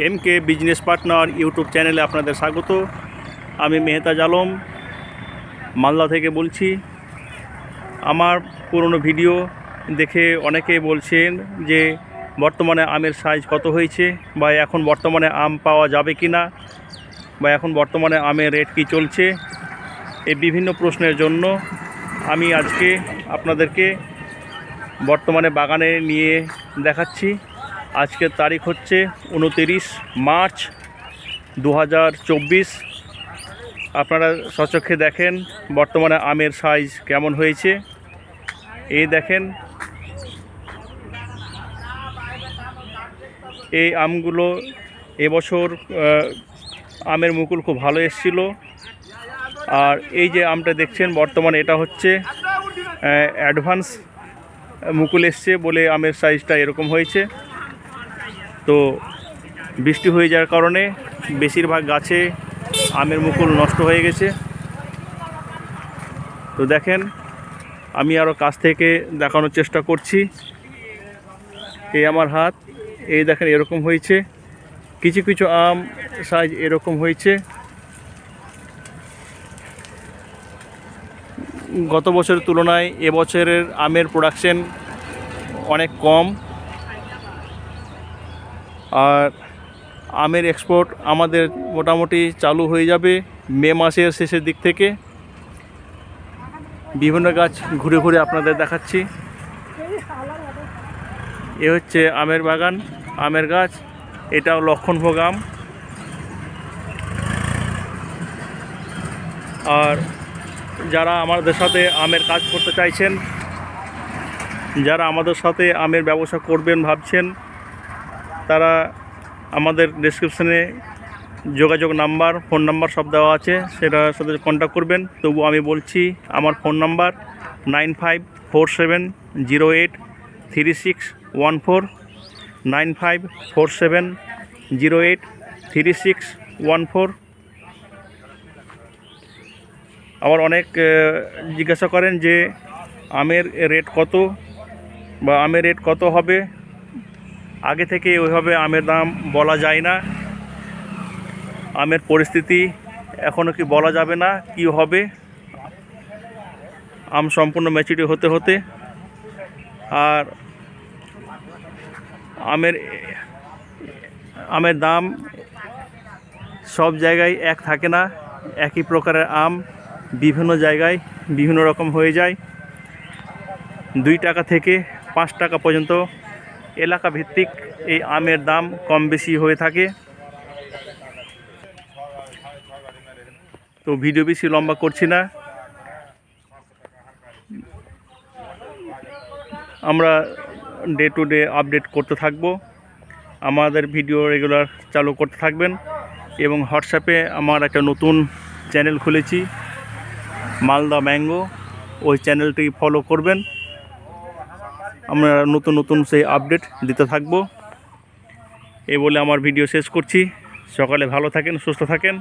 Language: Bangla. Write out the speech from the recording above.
M K business partner YouTube চ্যানেলে আপনাদের স্বাগত। আমি মেহতাজ আলম, মালদা থেকে বলছি। আমার পুরনো ভিডিও দেখে অনেকে বলছেন যে, বর্তমানে আমের সাইজ কত হয়েছে বা এখন বর্তমানে আম পাওয়া যাবে কি না বা এখন বর্তমানে আমের রেট কী চলছে এই বিভিন্ন প্রশ্নের জন্য আমি আজকে আপনাদেরকে বর্তমানে বাগানে নিয়ে দেখাচ্ছি। আজকের তারিখ হচ্ছে উনতিরিশ মার্চ দু হাজার চব্বিশ। আপনারা সচক্ষে দেখেন বর্তমানে আমের সাইজ কেমন হয়েছে। এই দেখেন, এই আমগুলো এবছর আমের মুকুল খুব ভালো এসছিল। আর এই যে আমটা দেখছেন, বর্তমানে এটা হচ্ছে অ্যাডভান্স মুকুল এসছে বলে আমের সাইজটা এরকম হয়েছে। তো বৃষ্টি হয়ে যাওয়ার কারণে বেশিরভাগ গাছে আমের মুকুল নষ্ট হয়ে গেছে। তো দেখেন, আমি আরও কাছ থেকে দেখানোর চেষ্টা করছি। এই আমার হাত এই দেখেন এরকম হয়েছে। কিছু কিছু আম সাইজ এরকম হয়েছে। গত বছরের তুলনায় এবছরের আমের প্রোডাকশন অনেক কম। আর আমের এক্সপোর্ট আমাদের মোটামুটি চালু হয়ে যাবে মে মাসের শেষের দিক থেকে। বিভিন্ন গাছ ঘুরে ঘুরে আপনাদের দেখাচ্ছি। এ হচ্ছে আমের বাগান, আমের গাছ, এটাও লক্ষণভোগ আম। আর যারা আমাদের সাথে আমের কাজ করতে চাইছেন, যারা আমাদের সাথে আমের ব্যবসা করবেন ভাবছেন তারা আমাদের ডেসক্রিপশনে যোগাযোগ নাম্বার ফোন নাম্বার সব দেওয়া আছে সেটার সাথে কন্ট্যাক্ট করবেন। তবু আমি বলছি, আমার phone number nine five four seven zero eight three six one four, nine five four seven zero eight three six one four. আবার অনেক জিজ্ঞাসা করেন যে, আমের রেট কত বা আমের রেট কত হবে? আগে থেকে ওইভাবে আমের দাম বলা যায় না। আমের পরিস্থিতি এখনও কি বলা যাবে না, কি হবে? আম সম্পূর্ণ ম্যাচুরিটি হতে হতে। আর আমের আমের দাম সব জায়গায় এক থাকে না, একই প্রকারের আম বিভিন্ন জায়গায় বিভিন্ন রকম হয়ে যায়। দুই টাকা থেকে পাঁচ টাকা পর্যন্ত এলাকা ভিত্তিক এই আমের দাম কম বেশি হয়ে থাকে। তো ভিডিও বেশি লম্বা করছি না। আমরা ডে টু ডে আপডেট করতে থাকব। আমাদের ভিডিও রেগুলার চালু করতে থাকবেন। এবং হোয়াটসঅ্যাপে আমার একটা নতুন চ্যানেল খুলেছি, মালদা ম্যাঙ্গো। ওই চ্যানেলটি ফলো করবেন। আমরা নতুন নতুন সেই আপডেট দিতে থাকব। এই বলে আমার ভিডিও শেষ করছি। সকালে ভালো থাকেন, সুস্থ থাকেন।